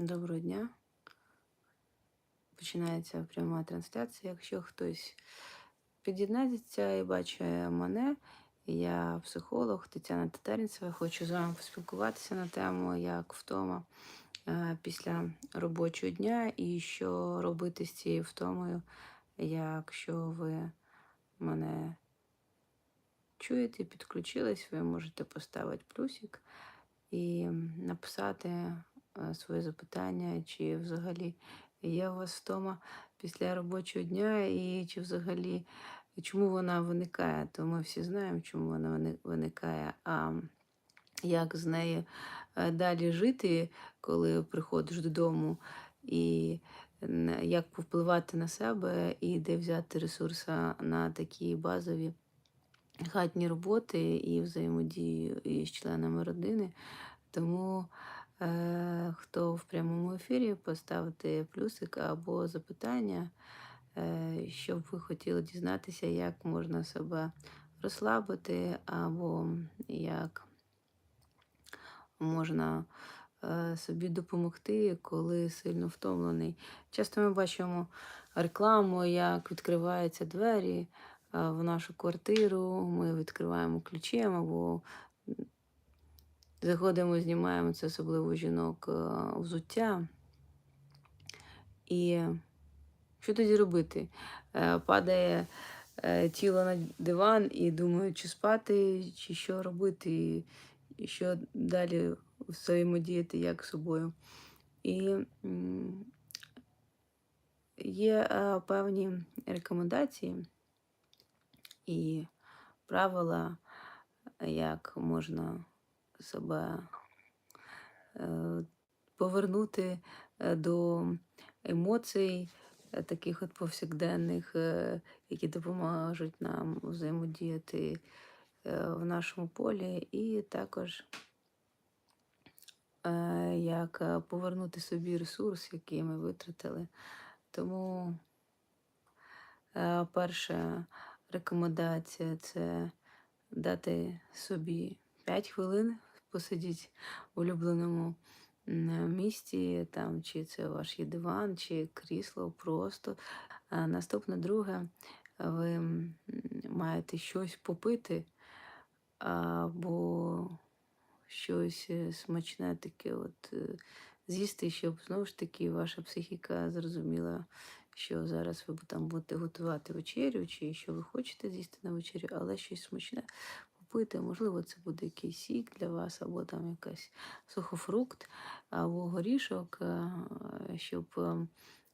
Доброго дня. Починається пряма трансляція. Якщо хтось під'єднається і бачить мене, я психолог Тетяна Татарінцева. Хочу з вами поспілкуватися на тему, як втома е, після робочого дня і що робити з цією втомою, якщо ви мене чуєте, підключились, ви можете поставити плюсик і написати своє запитання, чи взагалі є у вас втома після робочого дня, і чи взагалі чому вона виникає. То ми всі знаємо, чому вона виникає. А як з нею е, далі жити, коли приходиш додому, і як повпливати на себе, і де взяти ресурси на такі базові хатні роботи і взаємодію із членами родини. Тому хто в прямому ефірі, поставити плюсик або запитання, е, щоб ви хотіли дізнатися, як можна себе розслабити, або як можна е, собі допомогти, коли сильно втомлений. Часто ми бачимо рекламу, як відкриваються двері е, в нашу квартиру, ми відкриваємо ключем або заходимо, знімаємо це особливо жінок е, взуття. І що тоді робити? Е, Падає е, тіло на диван і думаю, чи спати, чи що робити, і- що далі взаємодіяти як з собою. І є певні рекомендації і правила, як можна себе повернути е, до емоцій, е, таких от повсякденних, е, які допоможуть нам взаємодіяти в нашому полі, і також як повернути собі ресурс, який ми витратили. Тому перша рекомендація це дати собі 5 хвилин посидіти в улюбленому м, місці, там, чи це ваш є диван, чи крісло просто. А наступне друге, ви маєте щось попити або щось е, смачне таке от е, з'їсти, щоб знову ж таки ваша психіка зрозуміла, що зараз ви там будете готувати вечерю, чи що ви хочете з'їсти на вечерю, але щось смачне попити. Можливо, це буде якийсь сік для вас, або там якийсь сухофрукт, або горішок, е, щоб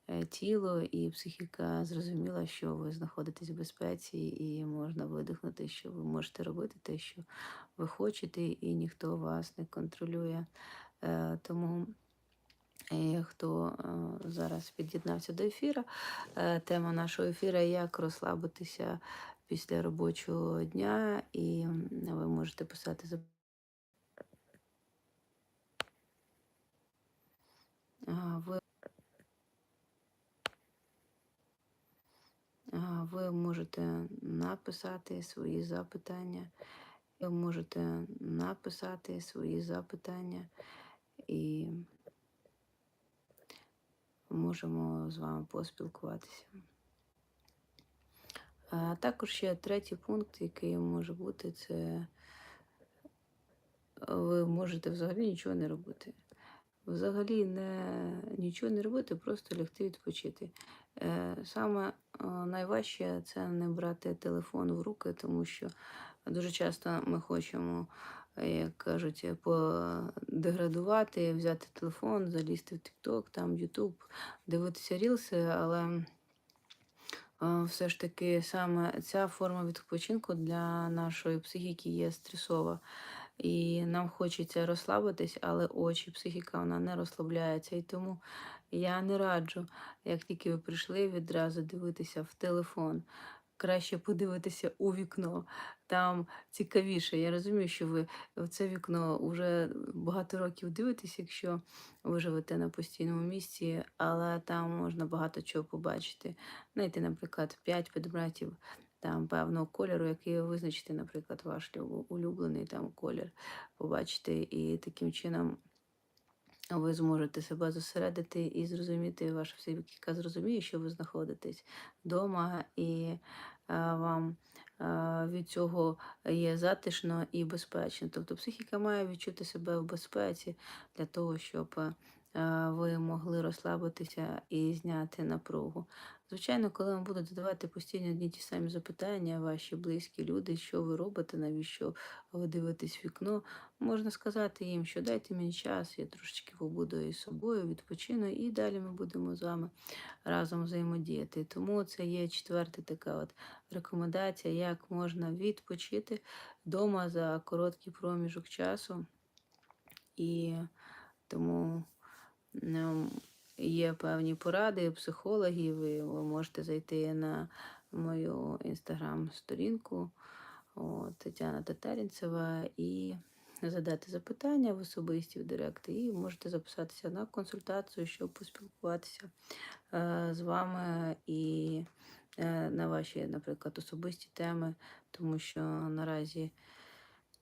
е, тіло і психіка зрозуміла, що ви знаходитесь в безпеці, і можна видихнути, що ви можете робити те, що ви хочете, і ніхто вас не контролює. Е, Тому хто зараз під'єднався до ефіру, тема нашого ефіру як розслабитися після робочого дня, і ви можете писати за ви, ви можете написати свої запитання. Ви можете написати свої запитання і можемо з вами поспілкуватися. А також ще третій пункт, який може бути, це ви можете взагалі нічого не робити. Взагалі не, нічого не робити, просто лягти відпочити. Е, Саме е, найважче це не брати телефон в руки, тому що дуже часто ми хочемо, е, як кажуть, подеградувати, взяти телефон, залізти в TikTok, там YouTube, дивитися рілси, але е, все ж таки саме ця форма відпочинку для нашої психіки є стресова. І нам хочеться розслабитись, але очі, психіка вона не розслабляється. І тому я не раджу, як тільки ви прийшли, відразу дивитися в телефон. Краще подивитися у вікно. Там цікавіше. Я розумію, що ви в це вікно вже багато років дивитесь, якщо ви живете на постійному місці, але там можна багато чого побачити. Знайти, наприклад, п'ять предметів там певного кольору, який ви визначите, наприклад, ваш улюблений там колір, побачите, і таким чином ви зможете себе зосередити і зрозуміти, ваша психіка зрозуміє, що ви знаходитесь вдома, і е, вам е, від цього є затишно і безпечно. Тобто психіка має відчути себе в безпеці для того, щоб е, ви могли розслабитися і зняти напругу. Звичайно, коли вам будуть задавати постійно одні ті самі запитання, ваші близькі люди, що ви робите, навіщо ви дивитесь вікно, можна сказати їм, що дайте мені час, я трошечки побуду із собою, відпочину, і далі ми будемо з вами разом взаємодіяти. Тому це є четверта така от рекомендація, як можна відпочити вдома за короткий проміжок часу. І тому є певні поради психологів, і ви можете зайти на мою інстаграм-сторінку Тетяна Татарінцева і задати запитання в особисті в директ, і можете записатися на консультацію, щоб поспілкуватися е, з вами і е, на ваші, наприклад, особисті теми, тому що наразі.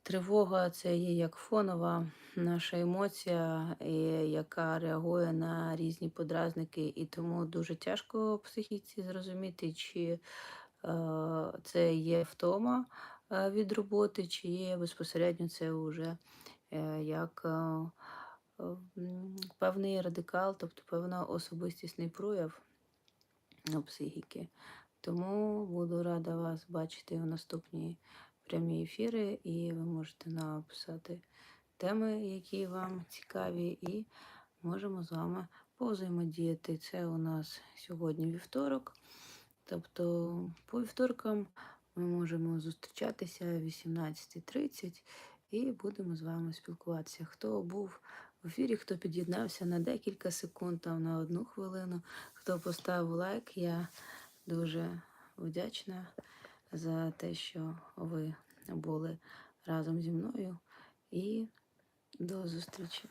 Тривога це є як фонова наша емоція, і яка реагує на різні подразники, і тому дуже тяжко психіці зрозуміти, чи е, це є втома е, від роботи, чи є безпосередньо це вже е, як е, е, певний радикал, тобто певна особистісний прояв психіки. Тому буду рада вас бачити у наступній прямі ефіри, і ви можете написати теми, які вам цікаві, і можемо з вами повзаємодіяти. Це у нас сьогодні вівторок. Тобто по вівторкам ми можемо зустрічатися о 18.30 і будемо з вами спілкуватися. Хто був в ефірі, хто під'єднався на декілька секунд, там на одну хвилину, хто поставив лайк, я дуже вдячна за те, що ви були разом зі мною. І до зустрічі!